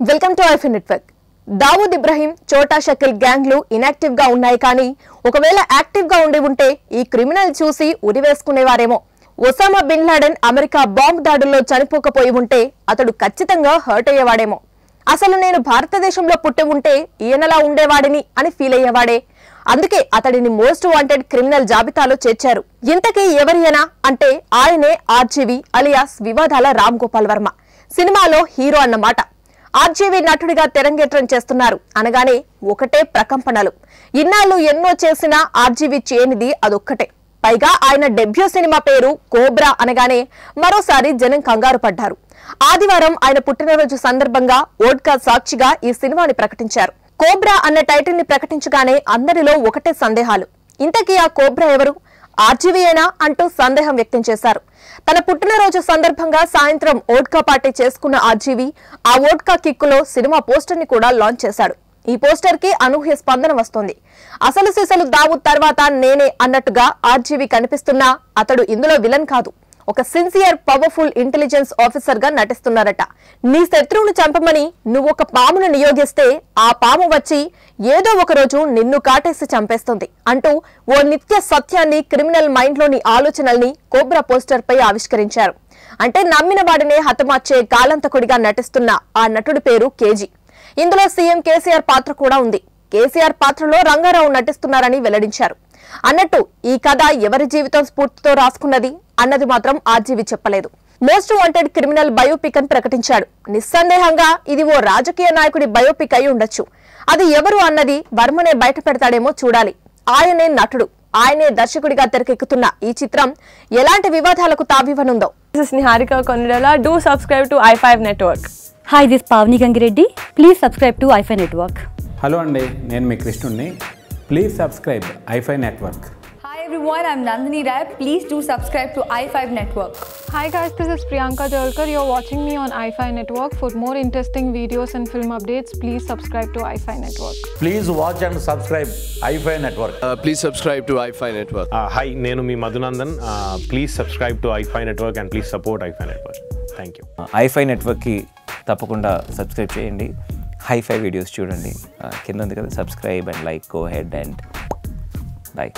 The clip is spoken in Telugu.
Welcome to iFi network Dawood Ibrahim Chhota Shakeel గ్యాంగ్లు ఇనాక్టివ్గా ఉన్నాయి కానీ ఒకవేళ యాక్టివ్గా ఉండి ఉంటే ఈ క్రిమినల్ చూసి ఉరివేసుకునేవారేమో. Osama bin Laden America bomb దాడుల్లో చనిపోకపోయి ఉంటే అతడు ఖచ్చితంగా హర్ట్ అయ్యేవాడేమో. అసలు నేను భారతదేశంలో పుట్టి ఉంటే ఈయనలా ఉండేవాడిని అని ఫీల్ అయ్యేవాడే. అందుకే అతడిని మోస్ట్ వాంటెడ్ క్రిమినల్ జాబితాలో చేర్చారు. ఇంతకీ ఎవరియనా అంటే ఆయనే ఆర్జీవి అలియాస్ వివాదాల రామ్ గోపాల్ వర్మ. సినిమాలో హీరో అన్నమాట. ఆర్జీవి నటుడిగా తెరంగేట్రం చేస్తున్నారు. అనగానే ఒకటే ప్రకంపనలు. ఇన్నాళ్ళు ఎన్నో చేసినా ఆర్జీవి చేయనిది అదొక్కటే. పైగా ఆయన డెబ్యూ సినిమా పేరు కోబ్రా అనగానే మరోసారి జనం కంగారు పడ్డారు. ఆదివారం ఆయన పుట్టినరోజు సందర్భంగా ఓడ్కా సాక్షిగా ఈ సినిమాని ప్రకటించారు. కోబ్రా అన్న టైటిల్ని ప్రకటించగానే అందరిలో ఒకటే సందేహాలు. ఇంతకీ ఆ కోబ్రా ఎవరు? ఆర్జీవీయేనా అంటూ సందేహం వ్యక్తం చేశారు. తన పుట్టినరోజు సందర్భంగా సాయంత్రం ఓట్కా పార్టీ చేసుకున్న ఆర్జీవీ ఆ ఓట్కా కిక్కులో సినిమా పోస్టర్ని కూడా లాంచ్ చేశాడు. ఈ పోస్టర్కి అనూహ్య స్పందన వస్తోంది. అసలు సిసలు దావు తర్వాత నేనే అన్నట్టుగా ఆర్జీవీ కనిపిస్తున్నా అతడు ఇందులో విలన్ కాదు. ఒక సిన్సియర్ పవర్ఫుల్ ఇంటెలిజెన్స్ ఆఫీసర్గా నటిస్తున్నారట. నీ శత్రువును చంపమని నువ్వు ఒక పామును నియోగిస్తే ఆ పాము వచ్చి ఏదో ఒక రోజు నిన్ను కాటేసి చంపేస్తుంది అంటూ ఓ నిత్య సత్యాన్ని క్రిమినల్ మైండ్లోని ఆలోచనల్ని కోబ్రా పోస్టర్ పై ఆవిష్కరించారు. అంటే నమ్మిన వాడినే హతమార్చే గాలంతకుడిగా నటిస్తున్న ఆ నటుడి పేరు కేజీ. ఇందులో సీఎం కేసీఆర్ పాత్ర కూడా ఉంది. కేసీఆర్ పాత్రలో రంగారావు నటిస్తున్నారని వెల్లడించారు. అన్నట్టు ఈ కథ ఎవరి జీవితం స్ఫూర్తితో రాసుకున్నది అన్నది మాత్రం ఆర్జీవి చెప్పలేదు. మోస్ట్ వాంటెడ్ క్రిమినల్ బయోపిక్ అని ప్రకటించాడు. నిస్సందేహంగా ఇది ఓ రాజకీయ నాయకుడి బయోపిక్ అయి ఉండొచ్చు. అది ఎవరు అన్నది వర్మనే బయట పెడతాడేమో చూడాలి ఆయనే నటుడు ఆయనే దర్శకుడిగా తెరకెక్కుతున్న ఈ చిత్రం ఎలాంటి వివాదాలకు తావివ్వనుందో is Niharika Konirala. Do subscribe to i5 Network. Hi this Pavani Gangireddy please subscribe to iFi network hello అండి నేను మీ కృష్ణుడిని please subscribe iFi network Hi everyone, I'm Nandini Rai. Please do subscribe to i5 Network. Hi guys, this is Priyanka Jalkar. You're watching me on iFi Network. For more interesting videos and film updates, please subscribe to iFi Network. Please watch and subscribe iFi Network. Uh, please subscribe to iFi Network. Hi నేను మీ Madhunandan please subscribe to iFi network and please support iFi network thank you iFi నెట్వర్క్కి తప్పకుండా సబ్స్క్రైబ్ చేయండి హైఫై వీడియోస్ చూడండి కింద ఉంది కదా subscribe and like go ahead and bye